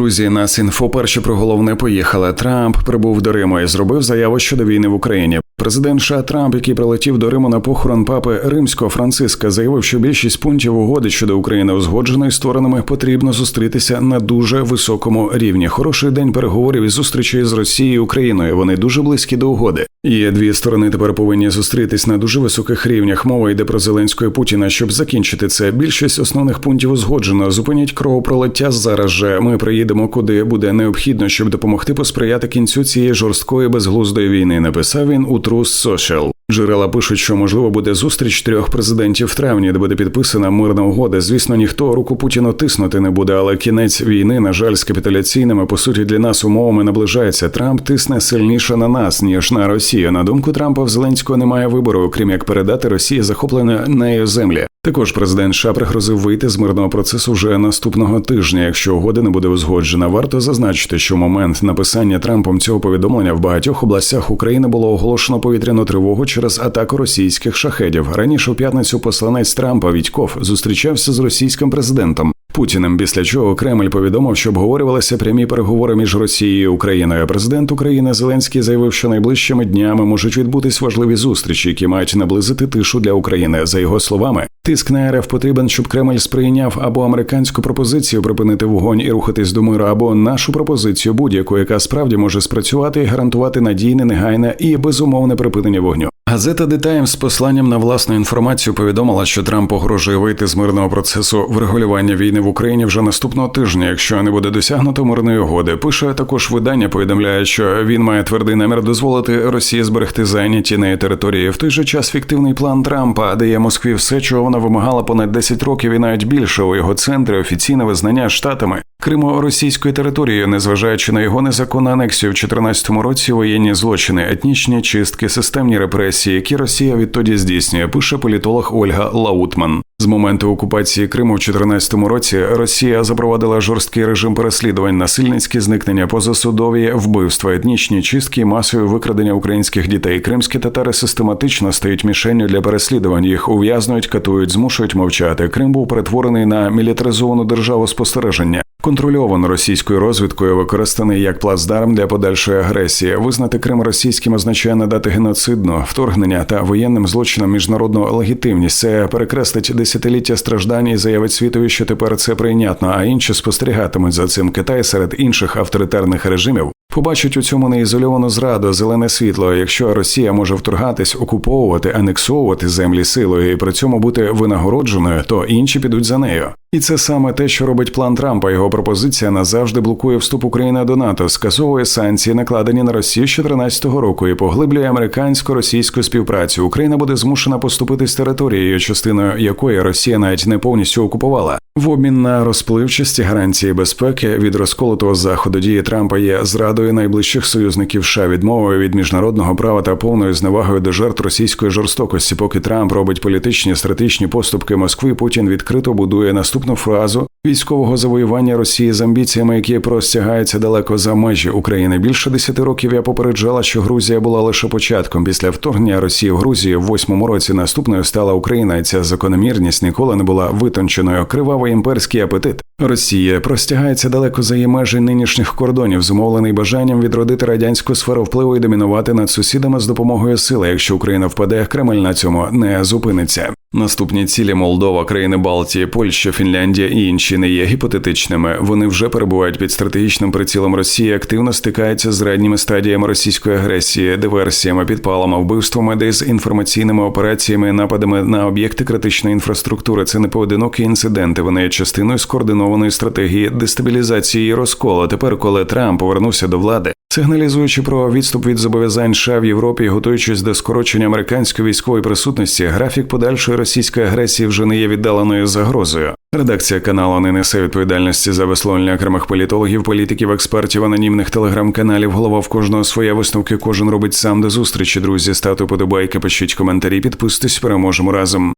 Друзі, нас інфо перші про головне поїхали. Трамп прибув до Риму і зробив заяву щодо війни в Україні. Президент США Трамп, який прилетів до Риму на похорон папи римського Франциска, заявив, що більшість пунктів угоди щодо України узгоджено і створеними потрібно зустрітися на дуже високому рівні. Хороший день переговорів і зустрічей з Росією і Україною. Вони дуже близькі до угоди. І дві сторони тепер повинні зустрітись на дуже високих рівнях. Мова йде про Зеленського і Путіна. Щоб закінчити це, більшість основних пунктів узгоджено. Зупинять кровопролиття зараз же. Ми приїдемо куди буде необхідно, щоб допомогти посприяти кінцю цієї жорсткої безглуздої війни. Написав він у True Social. Джерела пишуть, що можливо буде зустріч трьох президентів в травні, де буде підписана мирна угода. Звісно, ніхто руку Путіну тиснути не буде, але кінець війни, на жаль, з капітуляційними по суті для нас умовами наближається. Трамп тисне сильніше на нас ніж на Росію. На думку Трампа, в Зеленського немає вибору, окрім як передати Росії захоплене нею землі. Також президент США пригрозив вийти з мирного процесу вже наступного тижня. Якщо угода не буде узгоджена, варто зазначити, що момент написання Трампом цього повідомлення в багатьох областях України було оголошено повітряну тривогу через атаку російських шахедів. Раніше у п'ятницю посланець Трампа Вітьков зустрічався з російським президентом. Путіним, після чого Кремль повідомив, що обговорювалися прямі переговори між Росією і Україною. Президент України Зеленський заявив, що найближчими днями можуть відбутись важливі зустрічі, які мають наблизити тишу для України. За його словами, тиск на РФ потрібен, щоб Кремль сприйняв або американську пропозицію припинити вогонь і рухатись до миру, або нашу пропозицію будь-яку, яка справді може спрацювати і гарантувати надійне, негайне і безумовне припинення вогню. Газета The Times з посланням на власну інформацію повідомила, що Трамп погрожує вийти з мирного процесу врегулювання війни в Україні вже наступного тижня, якщо не буде досягнуто мирної угоди. Пише також видання, повідомляє, що він має твердий намір дозволити Росії зберегти зайняті неї території. В той же час фіктивний план Трампа дає Москві все, чого вона вимагала понад 10 років, і навіть більше у його центрі офіційне визнання штатами Криму російською територією, незважаючи на його незаконну анексію в 2014 році, воєнні злочини, етнічні чистки, системні репресії, які Росія відтоді здійснює, пише політолог Ольга Лаутман. З моменту окупації Криму в 2014 році Росія запровадила жорсткий режим переслідувань, насильницькі зникнення, позасудові вбивства, етнічні чистки, масові викрадення українських дітей. Кримські татари систематично стають мішенню для переслідувань. Їх ув'язнують, катують, змушують мовчати. Крим був перетворений на мілітаризовану державу спостереження. Контрольовано російською розвідкою використаний як плацдарм для подальшої агресії. Визнати Крим російським означає надати геноцидну вторгнення та воєнним злочинам міжнародну легітимність. Це перекреслить десятиліття страждань і заявить світові, що тепер це прийнятно, а інші спостерігатимуть за цим Китай серед інших авторитарних режимів. Побачить у цьому неізольовану зраду зелене світло. Якщо Росія може вторгатись, окуповувати, анексовувати землі силою і при цьому бути винагородженою, то інші підуть за нею. І це саме те, що робить план Трампа. Його пропозиція назавжди блокує вступ України до НАТО, скасовує санкції, накладені на Росію з 2014 року, і поглиблює американсько-російську співпрацю. Україна буде змушена поступити з територією, частиною якої Росія навіть не повністю окупувала. В обмін на розпливчасті гарантії безпеки від розколотого заходу дії Трампа є зрадою найближчих союзників США, відмовою від міжнародного права та повною зневагою до жертв російської жорстокості. Поки Трамп робить політичні стратегічні поступки Москви, Путін відкрито будує наступну фразу військового завоювання Росії з амбіціями, які простягаються далеко за межі України. Більше десяти років я попереджала, що Грузія була лише початком. Після вторгнення Росії в Грузію в восьмому році наступною стала Україна, і ця закономірність ніколи не була витонченою. Кривавий імперський апетит. Росія простягається далеко за її межі нинішніх кордонів, зумовлений бажанням відродити радянську сферу впливу і домінувати над сусідами з допомогою сили. Якщо Україна впаде, Кремль на цьому не зупиниться. Наступні цілі Молдова, країни Балтії, Польща, Фінляндія і інші не є гіпотетичними. Вони вже перебувають під стратегічним прицілом Росії, активно стикаються з ранніми стадіями російської агресії, диверсіями, підпалами, вбивствами, дезінформаційними операціями, нападами на об'єкти критичної інфраструктури. Це не поодинокі інциденти. Вони є частиною скоординованої стратегії дестабілізації і розколу. Тепер, коли Трамп повернувся до влади, Сигналізуючи про відступ від зобов'язань США в Європі, готуючись до скорочення американської військової присутності, графік подальшої російської агресії вже не є віддаленою загрозою. Редакція каналу не несе відповідальності за висловлення окремих політологів, політиків, експертів, анонімних телеграм-каналів. Голова в кожного своє висновки. Кожен робить сам до зустрічі. Друзі, ставте подобайки, пишіть коментарі, підписуйтесь, переможемо разом.